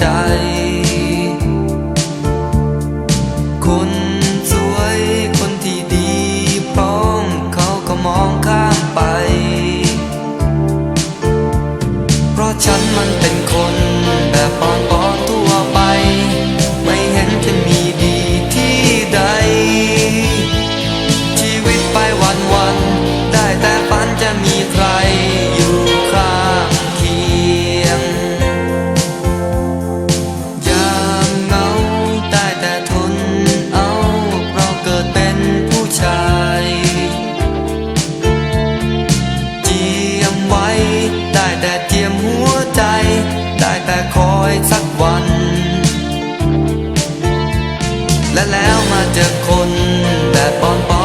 die คอยสักวัน และแล้วมาเจอคนแบบปอนปอน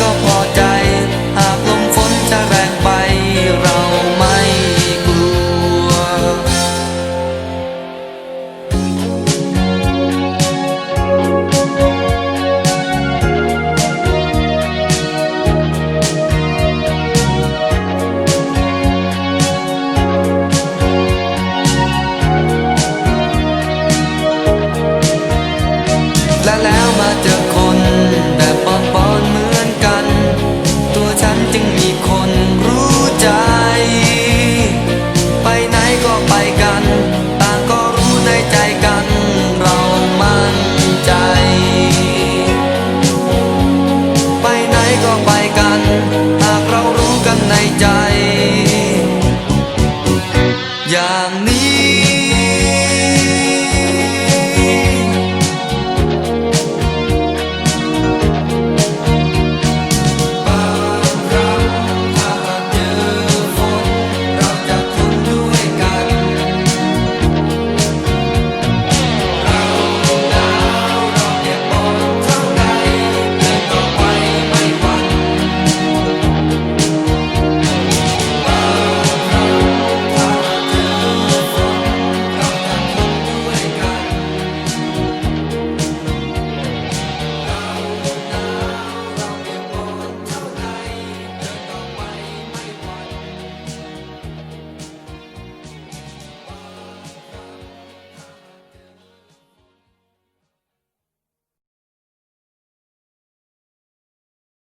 ก็พอใจ